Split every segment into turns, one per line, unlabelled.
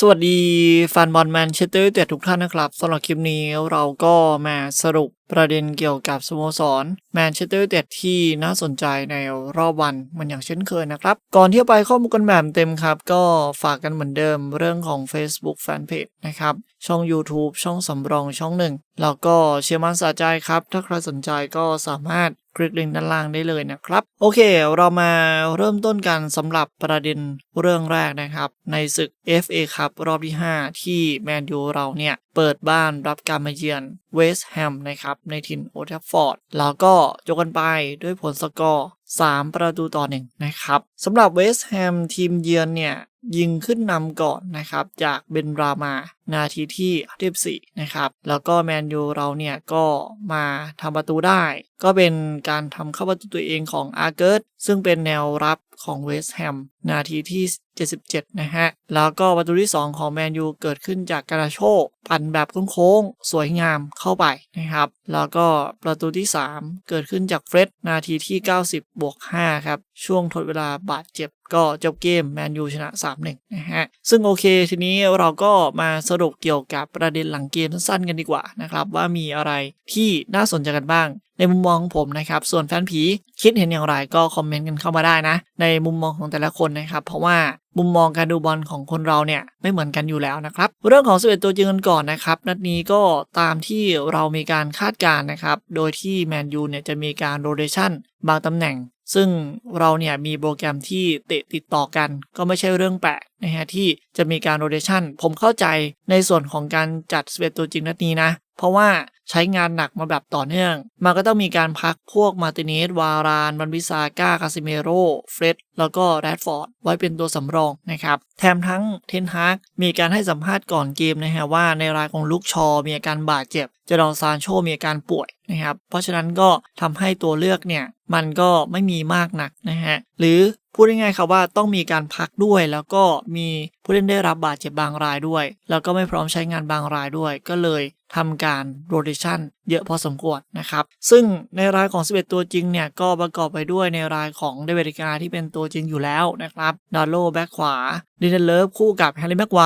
สวัสดีแฟนบอลแมนเชสเตอร์ยูไนเต็ดทุกท่านนะครับสำหรับคลิปนี้เราก็มาสรุปประเด็นเกี่ยวกับสโมสรแมนเชสเตอร์ยูไนเต็ดที่น่าสนใจในรอบวันมันอย่างเช่นเคยนะครับ ก่อนที่จะไปข้อมูลกันแบบเต็มครับ ก็ฝากกันเหมือนเดิมเรื่องของ Facebook Fanpage นะครับ ช่อง YouTube ช่องสำรองช่องหนึ่งแล้วก็เชียร์มันสะใจครับ ถ้าใครสนใจก็สามารถ คลิกลิงก์ด้านล่างได้เลยนะครับ โอเค เรามาเริ่มต้นกันสำหรับประเด็นเรื่องแรกนะครับ ในศึก FA ครับรอบที่ 5 ที่แมนยูเราเนี่ย เปิดบ้านรับการมาเยือน เวสต์แฮมนะครับในถิ่นโอทัฟฟอร์ดแล้วก็จบกันไปด้วยผลสกอร์ 3 ประตูต่อหนึ่งนะครับสำหรับเวสต์แฮมทีมเยือนเนี่ยยิงขึ้นนำก่อนนะครับจากเบนรามา นาทีที่54นะครับแล้วก็แมนยูเราเนี่ยก็มาทำประตูได้ ก็เป็นการทำเข้าประตูตัวเองของอาร์เกิร์ตซึ่งเป็นแนวรับของเวสต์แฮมนาทีที่ 77 นะฮะ แล้วก็ประตูที่ 2 ของแมนยูเกิดขึ้นจากการาโชปั่นแบบโค้งๆ สวยงามเข้าไปนะครับแล้วก็ประตูที่ 3 เกิดขึ้นจากเฟร็ดนาทีที่ 90 บวก 5 ครับ ช่วงทดเวลาบาดเจ็บก็จบเกมแมนยูชนะ 3-1 นะฮะ ซึ่งโอเคทีนี้เราก็มาสรุปเกี่ยวกับประเด็นหลังเกมสั้นๆกันดีกว่านะครับ ว่ามีอะไรที่น่าสนใจกันบ้าง ในมุมมองของผมนะครับ ส่วนแฟนผีคิดเห็นอย่างไรก็คอมเมนต์กันเข้ามาได้นะ ในมุมมองของแต่ละคนนะครับ เพราะว่ามุมมองการดูบอลของคนเราเนี่ยไม่เหมือนกันอยู่แล้วนะครับ เรื่องของ11ตัวจริงกันก่อนนะครับ นัดนี้ก็ตามที่เรามีการคาดการนะครับ โดยที่แมนยูเนี่ยจะมีการโรเตชันบางตำแหน่ง ซึ่งเราเนี่ยมีโปรแกรมที่เตะติดต่อกัน ก็ไม่ใช่เรื่องแปลกนะฮะที่จะมีการโรเตชันผมเข้าใจในส่วนของการจัดสเปตตัวจริงนัดนี้นะ เพราะว่า ใช้งานหนักมาแบบต่อเนื่อง มันก็ต้องมีการพักพวกมาติเนส วาราน บันวิซาก้า คาซิเมโร เฟร็ดแล้วก็แรดฟอร์ด ไว้เป็นตัวสำรองนะครับ แถมทั้งเทนฮากมีการให้สัมภาษณ์ก่อนเกมนะฮะว่าในรายของลูกชอมีอาการบาดเจ็บ เจดอนซานโชมีอาการป่วยนะครับ เพราะฉะนั้นก็ทำให้ตัวเลือกเนี่ยมันก็ไม่มีมากนักนะฮะ หรือพูดง่ายๆครับว่าต้องมีการพักด้วย แล้วก็มีผู้เล่นได้รับบาดเจ็บบางรายด้วย แล้วก็ไม่พร้อมใช้งานบางรายด้วย ก็เลย ทำการโรเ t ชันเยอะพอสมควรนะครับ ซึ่งในรายของ 11 ตัวจริงเนี่ย ก็ประกอบไปด้วยในรายของเดวิดกาที่เป็นตัวจริงอยู่แล้วนะครับดาโลแบ็กขวาดินเดเลฟคู่กับแฮร์รี่แม็กไว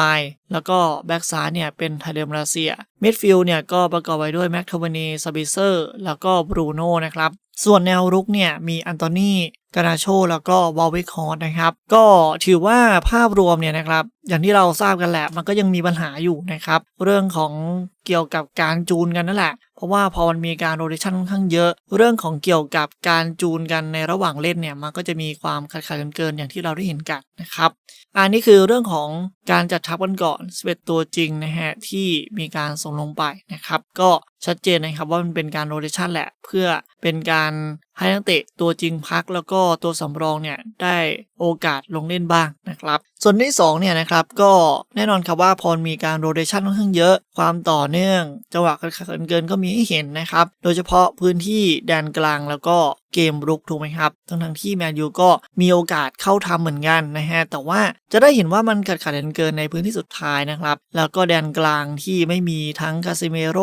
แล้วก็แบ็กซ้ายเนี่ย เป็นไทเดมราเซียมิดฟิลด์เนี่ย ก็ประกอบไปด้วยแม็กทวานีซาบิเซอร์แล้วก็บรูโน่นะครับส่วนแนวรุกเนี่ยมีอันโตนี กานาโชแล้วก็วอลวิคอร์นะครับ ก็ถือว่าภาพรวมเนี่ยนะครับ อย่างที่เราทราบกันแหละมันก็ยังมีปัญหาอยู่นะครับ เรื่องของเกี่ยวกับการจูนกันนั่นแหละ เพราะว่าพอมันมีการโรเตชันค่อนข้างเยอะ เรื่องของเกี่ยวกับการจูนกันในระหว่างเล่นเนี่ยมันก็จะมีความขัดๆกันเกินอย่างที่เราได้เห็นกันนะครับ อันนี้คือเรื่องของ การจัดทัพกันก่อน11ตัวจริงนะฮะที่มีการส่งลงไปนะครับ ก็ชัดเจนนะครับว่ามันเป็นการโรเตชันแหละ เพื่อเป็นการให้นักเตะตัวจริงพักแล้วก็ตัวสำรองเนี่ยได้โอกาสลงเล่นบ้างนะครับ ส่วนที่2เนี่ยนะครับก็แน่นอนครับว่าพอมีการโรเตชันค่อนข้างเยอะ ความต่อเนื่องจังหวะการขัดเกินก็มีให้เห็นนะครับ โดยเฉพาะพื้นที่แดนกลางแล้วก็เกมรุกถูกไหมครับ ทั้งทั้งที่แมนยูก็มีโอกาสเข้าทำเหมือนกันนะฮะ แต่ว่าจะได้เห็นว่ามันขัดขาดเกินในพื้นที่สุดท้ายนะครับ แล้วก็แดนกลางที่ไม่มีทั้งคาซิเมโร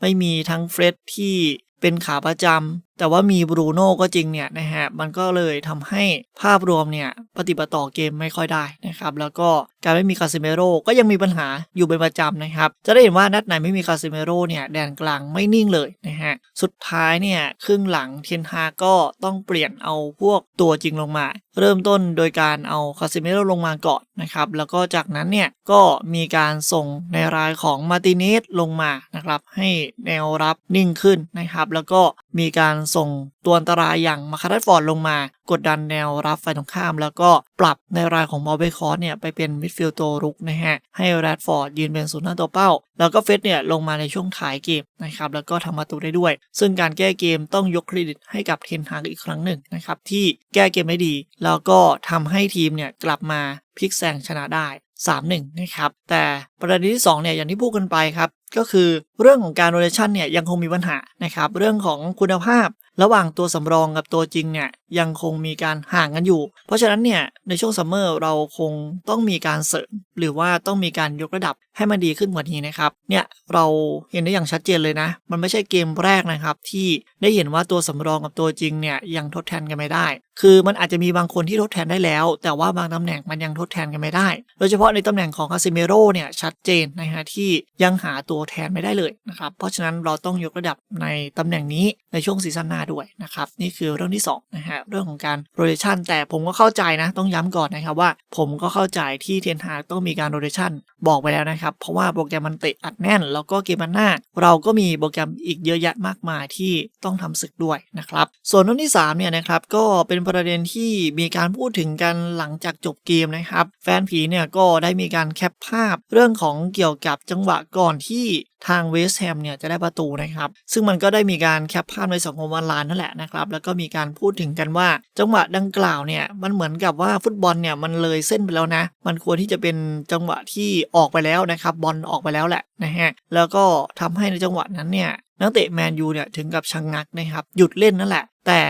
ไม่มีทั้งเฟร็ดที่เป็นขาประจำ แต่ว่ามีบรูโน่ก็จริงเนี่ยนะฮะมันก็เลยทำให้ภาพรวมเนี่ยปฏิบัติต่อเกมไม่ค่อยได้นะครับแล้วก็การไม่มีคาซิเมโร่ก็ยังมีปัญหาอยู่เป็นประจำนะครับ จะได้เห็นว่านัดไหนไม่มีคาซิเมโร่เนี่ยแดนกลางไม่นิ่งเลยนะฮะสุดท้ายเนี่ยครึ่งหลังเทียนฮาก็ต้องเปลี่ยนเอาพวกตัวจริงลงมา เริ่มต้นโดยการเอาคาซิเมโร่ลงมาก่อนนะครับแล้วก็จากนั้นเนี่ยก็มีการส่งในรายของมาติเนสลงมานะครับให้แนวรับนิ่งขึ้นนะครับแล้วก็มีการส่งตัวอันตรายอย่างมาคาร์ดฟอร์ดลงมา กดดันแนวรับฝ่ายตรงข้าม แล้วก็ปรับในรายของมอลเบคอสเนี่ยไปเป็นมิดฟิลด์ตัวรุกนะฮะ ให้แรดฟอร์ดยืนเป็นศูนย์หน้าตัวเป้า แล้วก็เฟสเนี่ยลงมาในช่วงท้ายเกมนะครับ แล้วก็ทำประตูได้ด้วย ซึ่งการแก้เกมต้องยกเครดิตให้กับเทนฮากอีกครั้งหนึ่งนะครับที่แก้เกมได้ดี แล้วก็ทำให้ทีมเนี่ยกลับมาพลิกแซงชนะได้3-1นะครับ แต่ประเด็นที่2เนี่ยอย่างที่พูดกันไปครับ ก็คือเรื่องของการโรเ t ชันเนี่ยยังคงมีปัญหานะครับ เรื่องของคุณภาพ ระหว่างตัวสำรองกับตัวจริงเนี่ย ยังคงมีการห่างกันอยู่ เพราะฉะนั้นเนี่ยในช่วงซัมเมอร์เราคงต้องมีการเสริม หรือว่าต้องมีการยกระดับให้มันดีขึ้นกว่านี้นะครับ เนี่ยเราเห็นได้อย่างชัดเจนเลยนะ มันไม่ใช่เกมแรกนะครับ ที่ได้เห็นว่าตัวสำรองกับตัวจริงเนี่ยยังทดแทนกันไม่ได้ คือมันอาจจะมีบางคนที่ทดแทนได้แล้ว แต่ว่าบางตำแหน่งมันยังทดแทนกันไม่ได้ โดยเฉพาะในตำแหน่งของคาซิเมโร่เนี่ยชัดเจนนะฮะที่ยังหาตัวแทนไม่ได้เลยนะครับ เพราะฉะนั้นเราต้องยกระดับในตำแหน่งนี้ในช่วงซีซั่นหน้าด้วยนะครับ นี่คือเรื่องที่2นะฮะเรื่องของการโรเ t ชันแต่ผมก็เข้าใจนะต้องย้ำก่อนนะครับว่า ผมก็เข้าใจที่เทนฮากต้องมีการโรเ t ชันบอกไปแล้วนะครับ เพราะว่าโปรแกรมมันเตะอัดแน่น แล้วก็เกมมันหน้า เราก็มีโปรแกรมอีกเยอะแยะมากมายที่ต้องทำศึกด้วยนะครับ ส่วนเรื่องที่3เนี่ยนะครับก็เป็นประเด็นที่มีการพูดถึงกันหลังจากจบเกมนะครับ แฟนผีเนี่ยก็ได้มีการแคปภาพเรื่องของเกี่ยวกับจังหวะก่อนที่ทางเวสแฮมเนี่ยจะได้ประตูนะครับ ซึ่งมันก็ได้มีการแคปภาพในสังคมออนไลน์นั่นแหละนะครับ แล้วก็มีการพูดถึงกันว่า จังหวะดังกล่าวเนี่ยมันเหมือนกับว่าฟุตบอลเนี่ยมันเลยเส้นไปแล้วนะ มันควรที่จะเป็นจังหวะที่ออกไปแล้วนะครับบอลออกไปแล้วแหละนะฮะแล้วก็ทำให้ในจังหวะนั้นเนี่ยนักเตะแมนยูเนี่ยถึงกับชะงงักนะครับหยุดเล่นนั่นแหละ แต่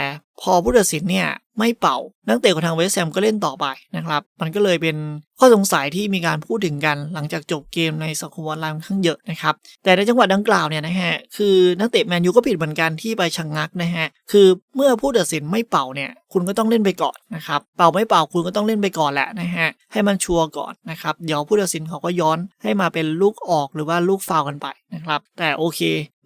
พอผู้ตัดสินเนี่ยไม่เป่า นักเตะของทางเวสต์แฮมก็เล่นต่อไปนะครับ มันก็เลยเป็น ข้อสงสัยที่มีการพูดถึงกันหลังจากจบเกมในสังคมออนไลน์ค่อนข้างเยอะนะครับ แต่ในจังหวะดังกล่าวเนี่ยนะฮะ คือนักเตะแมนยูก็ผิดเหมือนกันที่ไปชะงงักนะฮะ คือเมื่อผู้ตัดสินไม่เป่าเนี่ยคุณก็ต้องเล่นไปก่อนนะครับ เป่าไม่เป่าคุณก็ต้องเล่นไปก่อนแหละนะฮะ ให้มันชัวร์ก่อนนะครับ เดี๋ยวผู้ตัดสินเขาก็ย้อนให้มาเป็นลูกออกหรือว่าลูกฟาวกันไปนะครับ แต่โอเค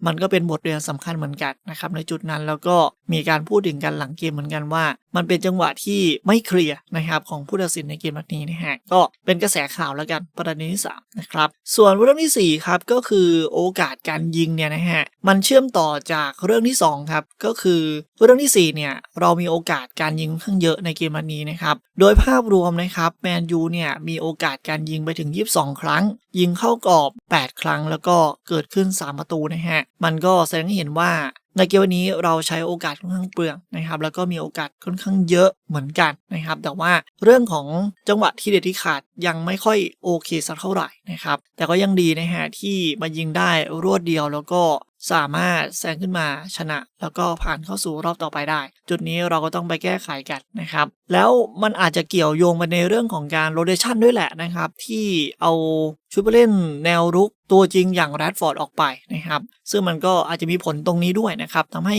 มันก็เป็นบทเรียนสำคัญเหมือนกันนะครับในจุดนั้นแล้วก็มีการพูดถึงกันหลังเกมเหมือนกันว่า มันเป็นจังหวะที่ไม่เคลียร์นะครับของผู้ตัดสินในเกมนัดนี้นะฮะ ก็เป็นกระแสข่าวแล้วกันประเด็นที่3นะครับส่วนเรื่องที่4ครับก็คือโอกาสการยิงเนี่ยนะฮะมันเชื่อมต่อจากเรื่องที่2ครับก็คือเรื่องที่4เนี่ยเรามีโอกาสการยิงค่อนข้างเยอะในเกมนัดนี้นะครับโดยภาพรวมนะครับแมนยูเนี่ยมีโอกาสการยิงไปถึง 22 ครั้ง ยิงเข้ากรอบ 8 ครั้งแล้วก็เกิดขึ้น 3 ประตูนะฮะมันก็แสดงให้เห็นว่า ในเกมวันนี้เราใช้โอกาสค่อนข้างเปลืองนะครับ แล้วก็มีโอกาสค่อนข้างเยอะเหมือนกันนะครับ แต่ว่าเรื่องของจังหวะที่เด็ดที่ขาดยังไม่ค่อยโอเคสักเท่าไหร่นะครับ แต่ก็ยังดีนะฮะที่มายิงได้รวดเดียวแล้วก็ สามารถแซงขึ้นมาชนะ แล้วก็ผ่านเข้าสู่รอบต่อไปได้ จุดนี้เราก็ต้องไปแก้ไขกันนะครับ แล้วมันอาจจะเกี่ยวโยงไปในเรื่องของการโรเดชันด้วยแหละนะครับ ที่เอาชุดผู้เล่นแนวรุกตัวจริงอย่างแรดฟอร์ดออกไปนะครับ ซึ่งมันก็อาจจะมีผลตรงนี้ด้วยนะครับทำให้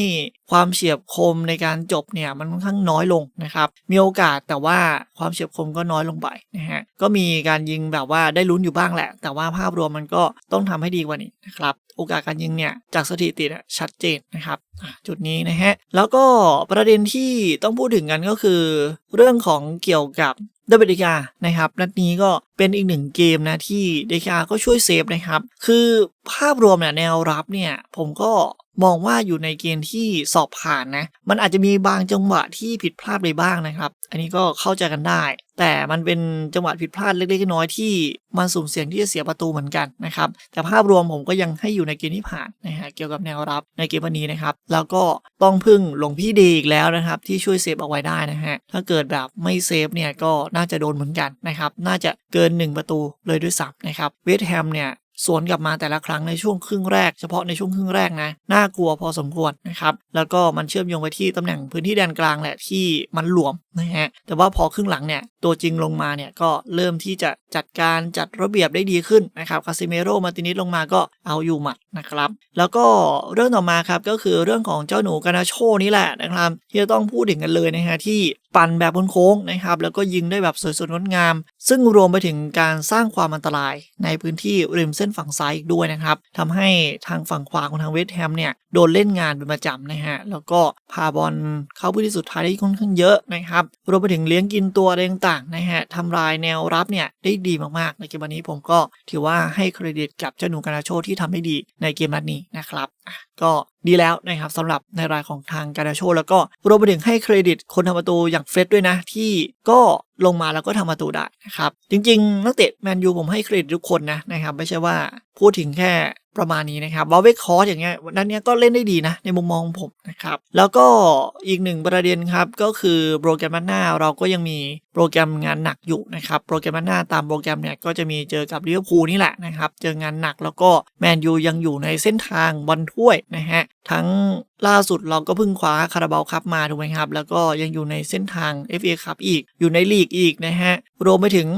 ความเฉียบคมในการจบเนี่ยมันค่อนข้างน้อยลงนะครับ มีโอกาสแต่ว่าความเฉียบคมก็น้อยลงไปนะฮะก็มีการยิงแบบว่าได้ลุ้นอยู่บ้างแหละ แต่ว่าภาพรวมมันก็ต้องทำให้ดีกว่านี้นะครับโอกาสการยิงเนี่ยจากสถิติชัดเจนนะครับจุดนี้นะฮะแล้วก็ประเด็นที่ต้องพูดถึงกันก็คือ เรื่องของเกี่ยวกับเดวิดเดกานะครับนัดนี้ก็เป็นอีกหนึ่งเกมนะที่เดกาก็ช่วยเซฟนะครับ คือภาพรวมเนี่ยแนวรับเนี่ยผมก็มองว่าอยู่ในเกณฑ์ที่สอบผ่านนะ มันอาจจะมีบางจังหวะที่ผิดพลาดไปบ้างนะครับ อันนี้ก็เข้าใจกันได้ แต่มันเป็นจังหวะผิดพลาดเล็กๆน้อยๆที่มันสุ่มเสี่ยงที่จะเสียประตูเหมือนกันนะครับ แต่ภาพรวมผมก็ยังให้อยู่ในเกณฑ์ที่ผ่านนะฮะเกี่ยวกับแนวรับในเกมวันนี้นะครับ แล้วก็ต้องพึ่งหลวงพี่ดีอีกแล้วนะครับ ที่ช่วยเซฟเอาไว้ได้นะฮะ ถ้าเกิดแบบไม่เซฟเนี่ยก็น่าจะโดนเหมือนกันนะครับ น่าจะเกินน 1 ประตูเลยด้วยซ้ำนะครับเวสต์แฮมเนี่ยสวนกลับมาแต่ละครั้งในช่วงครึ่งแรก เฉพาะในช่วงครึ่งแรกนะน่ากลัวพอสมควรนะครับแล้วก็มันเชื่อมโยงไปที่ตำแหน่งพื้นที่แดนกลางแหละที่มันหลวมนะฮะแต่ว่าพอครึ่งหลังเนี่ยตัวจริงลงมาเนี่ยก็เริ่มที่จะจัดการจัดระเบียบได้ดีขึ้นนะครับคาซิเมโรมาตินิสลงมาก็เอาอยู่หมัดนะครับแล้วก็เรื่องต่อมาครับก็คือเรื่องของเจ้าหนูกานาโชนี่แหละนะครับที่จะต้องพูดถึงกันเลยนะฮะที่ ปั่นแบบบนโค้งนะครับแล้วก็ยิงได้แบบสวยสดงดงาม ซึ่งรวมไปถึงการสร้างความอันตรายในพื้นที่ริมเส้นฝั่งซ้ายอีกด้วยนะครับทำให้ทางฝั่งขวาของทางเวสต์แฮมเนี่ยโดนเล่นงานเป็นประจำนะฮะแล้วก็พาบอลเข้าพื้นที่สุดท้ายได้ค่อนข้างเยอะนะครับรวมไปถึงเลี้ยงกินตัวอะไรต่างๆนะฮะทำลายแนวรับเนี่ยได้ดีมากๆ ในเกมวันนี้ผมก็ถือว่าให้เครดิตกับเจ้าหนูกานาโชที่ทำได้ดีในเกมนัดนี้นะครับก็ดีแล้วนะครับสำหรับในรายของทางการาโช แล้วก็รวมไปถึงให้เครดิตคนทำประตูอย่างเฟรดด้วยนะ ที่ก็ลงมาแล้วก็ทำประตูได้นะครับ จริงๆ นักเตะแมนยูผมให้เครดิตทุกคนนะนะครับ ไม่ใช่ว่าพูดถึงแค่ประมาณนี้นะครับบอลเวกคอร์อย่างเงี้ยนั้นเนี้ยก็เล่นได้ดีนะ ในมุมมองผมนะครับ แล้วก็อีกหนึ่งประเด็นครับ ก็คือโปรแกรมหน้าเราก็ยังมีโปรแกรมงานหนักอยู่นะครับ โปรแกรมหน้าตามโปรแกรมเนี่ยก็จะมีเจอกับลิเวอร์พูลนี่แหละนะครับ เจองานหนักแล้วก็แมนยูยังอยู่ในเส้นทางบอลถ้วยนะฮะทั้ง ล่าสุดเราก็เพิ่งคว้าคาราบาลคัพมาถูกไหมครับ แล้วก็ยังอยู่ในเส้นทาง FA คัพอีก อยู่ในลีกอีกนะฮะ รวมไปถึง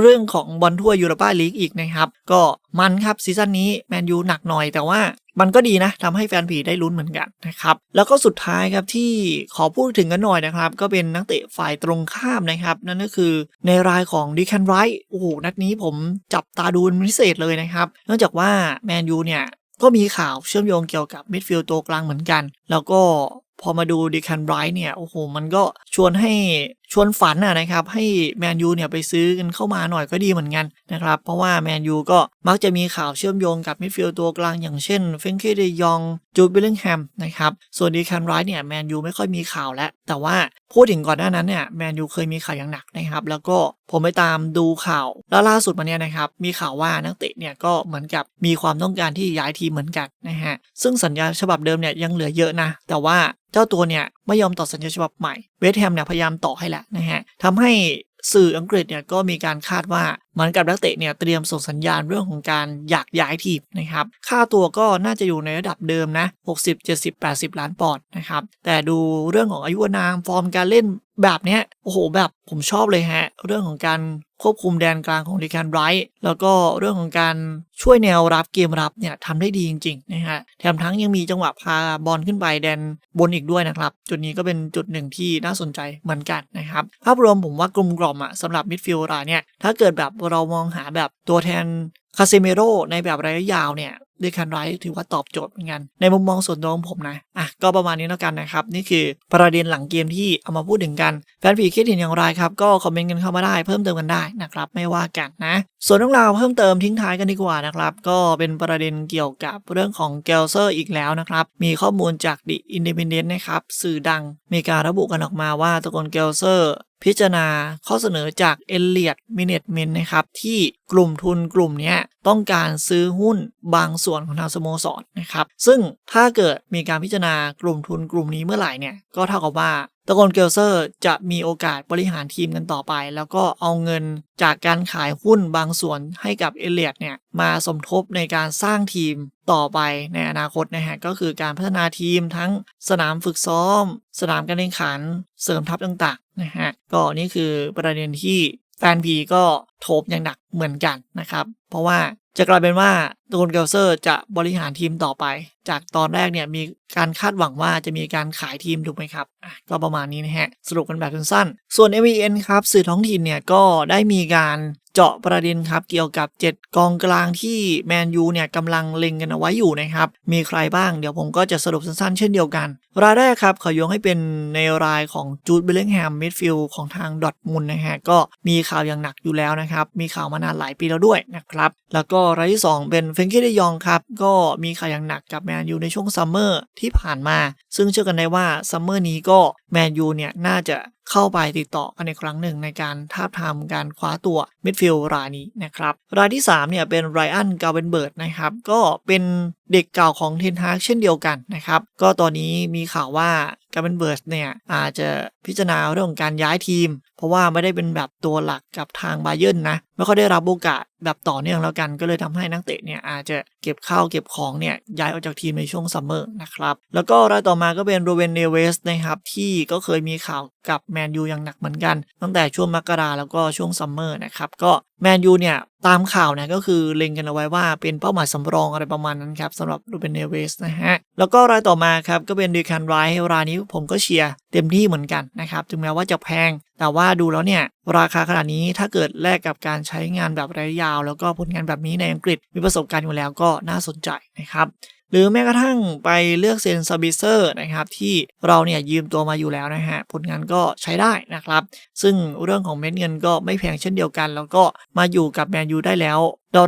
เรื่องของบอลทั่วยูโรปาลีกอีกนะครับ ก็มันครับซีซั่นนี้แมนยูหนักหน่อยแต่ว่ามันก็ดีนะทำให้แฟนผีได้ลุ้นเหมือนกันนะครับ แล้วก็สุดท้ายครับที่ขอพูดถึงกันหน่อยนะครับ ก็เป็นนักเตะฝ่ายตรงข้ามนะครับ นั่นก็คือในรายของดิคันไรท์โอ้โหนัดนี้ผมจับตาดูเป็นพิเศษเลยนะครับ เนื่องจากว่าแมนยูเนี่ย ก็มีข่าวเชื่อมโยงเกี่ยวกับมิดฟิลด์ตัวกลางเหมือนกัน แล้วก็พอมาดูดิคันไบรท์เนี่ย โอ้โห มันก็ชวนให้ ชวนฝันนะครับ ให้แมนยูเนี่ยไปซื้อกันเข้ามาหน่อยก็ดีเหมือนกันนะครับ เพราะว่าแมนยูก็มักจะมีข่าวเชื่อมโยงกับมิดฟิลด์ตัวกลางอย่างเช่นเฟนเคเดยองจูดบิลลิงแฮมนะครับ ส่วนดิคันไรท์เนี่ยแมนยูไม่ค่อยมีข่าวแล้ว แต่ว่าพูดถึงก่อนหน้านั้นเนี่ยแมนยูเคยมีข่าวอย่างหนักนะครับ แล้วก็ผมไปตามดูข่าวแล้วล่าสุดมาเนี่ยนะครับ มีข่าวว่านักเตะเนี่ยก็เหมือนกับมีความต้องการที่ย้ายทีมเหมือนกันนะฮะซึ่งสัญญาฉบับเดิมเนี่ยยังเหลือเยอะนะ แต่ว่าเจ้าตัวเนี่ยไม่ยอมต่อสัญญาฉบับใหม่เวสแฮมเนี่ยพยายามต่อให้แหละนะฮะทำให้สื่ออังกฤษเนี่ยก็มีการคาดว่าเหมือนกับนักเตะเนี่ยเตรียมส่งสัญญาณเรื่องของการอยากย้ายทีมนะครับค่าตัวก็น่าจะอยู่ในระดับเดิมนะ 60 70 80 ล้านปอนด์นะครับแต่ดูเรื่องของอายุนามฟอร์มการเล่นแบบเนี้ยโอ้โหแบบผมชอบเลยฮะ เรื่องของการควบคุมแดนกลางของดิแคนไรท์แล้วก็เรื่องของการ ช่วยแนวรับเกมรับเนี่ยทำได้ดีจริงๆนะฮะแถมทั้งยังมีจังหวะพาบอลขึ้นไปแดนบนอีกด้วยนะครับ จุดนี้ก็เป็นจุดหนึ่งที่น่าสนใจเหมือนกันนะครับ ภาพรวมผมว่ากลมกล่อมอะสำหรับมิดฟิลด์รายเนี่ยถ้าเกิดแบบเรามองหาแบบตัวแทนคาเซเมโรในแบบระยะยาวเนี่ย ดิคันไรท์ถือว่าตอบโจทย์เหมือนกัน ในมุมมองส่วนตัวของผมนะอะก็ประมาณนี้แล้วกันนะครับ นี่คือประเด็นหลังเกมที่เอามาพูดถึงกันแฟนผีคิดเห็นอย่างไรครับ ก็คอมเมนต์กันเข้ามาได้เพิ่มเติมกันได้นะครับ ไม่ว่ากันนะ ส่วนเรื่องราวเพิ่มเติมทิ้งท้ายกันดีกว่านะครับ ก็เป็นประเด็นเกี่ยวกับเรื่องของเกลเซอร์อีกแล้วนะครับมีข้อมูลจากดิอินเด p เ n น e n t นะครับสื่อดังมีการระบุกันออกมาว่าตระกูลเกลเซอร์ พิจารณาข้อเสนอจากเอเลียดมินเนตเมนนะครับ ที่กลุ่มทุนกลุ่มนี้ต้องการซื้อหุ้นบางส่วนของทางสโมสรนะครับ ซึ่งถ้าเกิดมีการพิจารณากลุ่มทุนกลุ่มนี้เมื่อไหร่เนี่ยก็เท่ากับว่า ตระกูลเกลเซอร์จะมีโอกาสบริหารทีมกันต่อไป แล้วก็เอาเงินจากการขายหุ้นบางส่วนให้กับเอเลียดเนี่ยมาสมทบในการสร้างทีมต่อไปในอนาคตนะฮะก็คือการพัฒนาทีมทั้งสนามฝึกซ้อม สนามการแข่งขัน เสริมทัพต่างๆนะฮะก็นี่คือประเด็นที่แฟนพีก็โทบอย่างหนักเหมือนกันนะครับ เพราะว่า จะกลายเป็นว่าตูนเกลเซอร์จะบริหารทีมต่อไป จากตอนแรกเนี่ยมีการคาดหวังว่าจะมีการขายทีมถูกไหมครับก็ประมาณนี้นะฮะ สรุปกันแบบสั้นๆ ส่วน MVN ครับ สื่อท้องถิ่นเนี่ยก็ได้มีการเจาะประเด็นครับ เกี่ยวกับ 7 กองกลางที่แมนยูเนี่ยกำลังเล็งกันเอาไว้อยู่นะครับ มีใครบ้างเดี๋ยวผมก็จะสรุปสั้นๆ เช่นเดียวกัน รายแรกครับขอยกให้เป็นในรายของจูดเบลเลงแฮมมิดฟิลด์ของทางดอทมุนนะฮะก็มีข่าวอย่างหนักอยู่แล้วนะครับ มีข่าวมานานหลายปีแล้วด้วยนะครับ แล้วก็รายที่ 2 เป็นเฟนคิเดยองครับ ก็มีข่าวอย่างหนักกับแมนยูในช่วงซัมเมอร์ที่ผ่านมา ซึ่งเชื่อกันได้ว่าซัมเมอร์นี้ก็แมนยูเนี่ยน่าจะเข้าไปติดต่อกันในครั้งหนึ่งในการท้าทามการคว้าตัวมิดฟิลด์รายนี้นะครับรายที่3เนี่ยเป็นไรอันกาเวนเบิร์ดนะครับก็เป็นเด็กเก่าของเทนฮากเช่นเดียวกันนะครับก็ตอนนี้มีข่าวว่า กาเวนเบิร์ดเนี่ยอาจจะพิจารณาเรื่องของการย้ายทีม เพราะว่าไม่ได้เป็นแบบตัวหลักกับทางบาเยิร์นนะไม่ค่อยได้รับโอกาสแบบต่อเนื่องแล้วกัน ก็เลยทำให้นักเตะเนี่ยอาจจะเก็บข้าวเก็บของเนี่ยย้ายออกจากทีมในช่วงซัมเมอร์นะครับแล้วก็รายต่อมาก็เป็นโรเวนเนเวสนะครับที่ก็เคยมีข่าวกับแมนยูอย่างหนักเหมือนกัน ตั้งแต่ช่วงมกราแล้วก็ช่วงซัมเมอร์นะครับก็แมนยูเนี่ยตามข่าวเนี่ยก็คือเล็งกันเอาไว้ว่าเป็นเป้าหมายสำรองอะไรประมาณนั้นครับสำหรับโรเบนเนเวสนะฮะแล้วก็รายต่อมาครับก็เป็นดีคันไรท์รายนี้ผมก็เชียร์เต็มที่เหมือนกันนะครับถึงแม้ว่าจะแพง แต่ว่าดูแล้วเนี่ย ราคาขนาดนี้ถ้าเกิดแลกกับการใช้งานแบบระยะยาว แล้วก็ผลงานแบบนี้ในอังกฤษมีประสบการณ์อยู่แล้วก็น่าสนใจนะครับหรือแม้กระทั่งไปเลือกเซนซาบิเซอร์นะครับที่เราเนี่ยยืมตัวมาอยู่แล้วนะฮะผลงานก็ใช้ได้นะครับ ซึ่งเรื่องของเม็ดเงินก็ไม่แพงเช่นเดียวกัน แล้วก็มาอยู่กับแมนยูได้แล้ว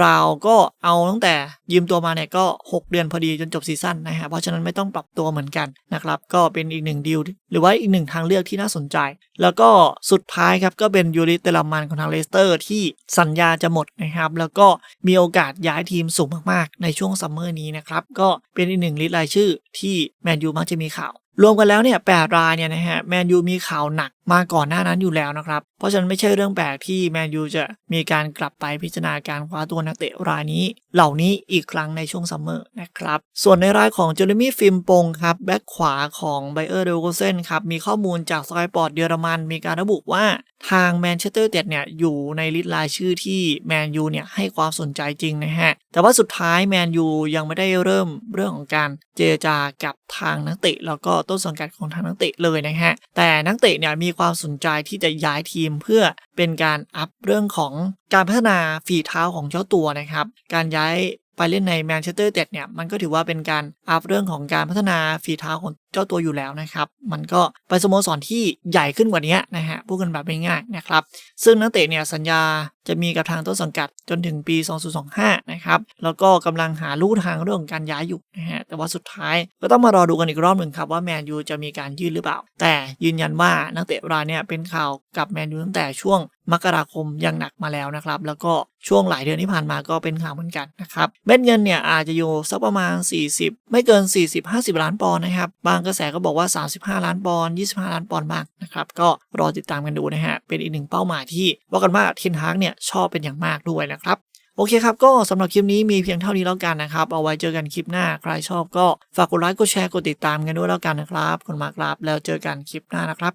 ราวๆก็เอาตั้งแต่ยืมตัวมาเนี่ยก็ 6 เดือนพอดีจนจบซีซั่นนะฮะเพราะฉะนั้นไม่ต้องปรับตัวเหมือนกันนะครับก็เป็นอีกหนึ่งดีลหรือว่าอีกหนึ่งทางเลือกที่น่าสนใจ แล้วก็สุดท้ายครับก็เป็นยูริเตลามันของทางเลสเตอร์ที่สัญญาจะหมดนะครับแล้วก็มีโอกาสย้ายทีมสูงมากๆ ในช่วงซัมเมอร์นี้นะครับก็เป็นอีกหนึ่งลิสต์รายชื่อที่แมนยูมักจะมีข่าวรวมกันแล้วเนี่ยแปดรายเนี่ยนะฮะแมนยูมีข่าวหนัก มาก่อนหน้านั้นอยู่แล้วนะครับ เพราะฉะนั้นไม่ใช่เรื่องแปลกที่แมนยูจะมีการกลับไปพิจารณาการคว้าตัวนักเตะรายนี้ เหล่านี้อีกครั้งในช่วงซัมเมอร์นะครับ ส่วนในรายของเจอร์มี่ฟิมปงครับแบ็คขวาของไบเออร์เดลโกเซนครับมีข้อมูลจากสกายปอร์ตเยอรมัน มีการระบุว่าทางแมนเชสเตอร์เต็ดเนี่ยอยู่ในลิสต์รายชื่อที่แมนยูเนี่ยให้ความสนใจจริงนะฮะ แต่ว่าสุดท้ายแมนยูยังไม่ได้เริ่มเรื่องของการเจรจากับทางนักเตะแล้วก็ต้นสังกัดของทางนักเตะเลยนะฮะแต่นักเตะเนี่ยมีความสนใจที่จะย้ายทีมเพื่อเป็นการอัพเรื่องของการพัฒนาฝีเท้าของเจ้าตัวนะครับ การย้าย ไปเล่นในแมนเชสเตอร์เต็ดเนี่ยมันก็ถือว่าเป็นการอัพเรื่องของการพัฒนาฝีเท้าของเจ้าตัวอยู่แล้วนะครับ มันก็ไปสโมสรที่ใหญ่ขึ้นกว่านี้นะฮะพูดกันแบบง่ายๆนะครับ ซึ่งนักเตะเนี่ยสัญญาจะมีกับทางต้นสังกัดจนถึงปี 2025 นะครับ แล้วก็กำลังหาลู่ทางเรื่องของการย้ายอยู่นะฮะ แต่ว่าสุดท้ายก็ต้องมารอดูกันอีกรอบหนึ่งครับว่าแมนยูจะมีการยื่นหรือเปล่า แต่ยืนยันว่านักเตะรายเนี่ยเป็นข่าวกับแมนยูตั้งแต่ช่วง มกราคมอยังหนักมาแล้วนะครับ แล้วก็ช่วงหลายเดือนที่ผ่านมาก็เป็นข่าวเหมือนกันนะครับเม็ดเงินเนี่ยอาจจะอยู่สักประมาณ 40 ไม่เกิน 40-50 ล้านปอนด์นะครับ บางกระแสก็บอกว่า 35 ล้านปอนด์25 ล้านปอนด์บ้างนะครับก็รอติดตามกันดูนะฮะเป็นอีกหนึ่งเป้าหมายที่ว่ากันว่าเทนฮากเนี่ยชอบเป็นอย่างมากด้วยนะครับโอเคครับ ก็สำหรับคลิปนี้มีเพียงเท่านี้แล้วกันนะครับ เอาไว้เจอกันคลิปหน้า ใครชอบก็ฝากกดไลค์ กดแชร์ กดติดตามกันด้วยแล้วกันนะครับ ขอบคุณมากครับ แล้วเจอกันคลิปหน้านะครับ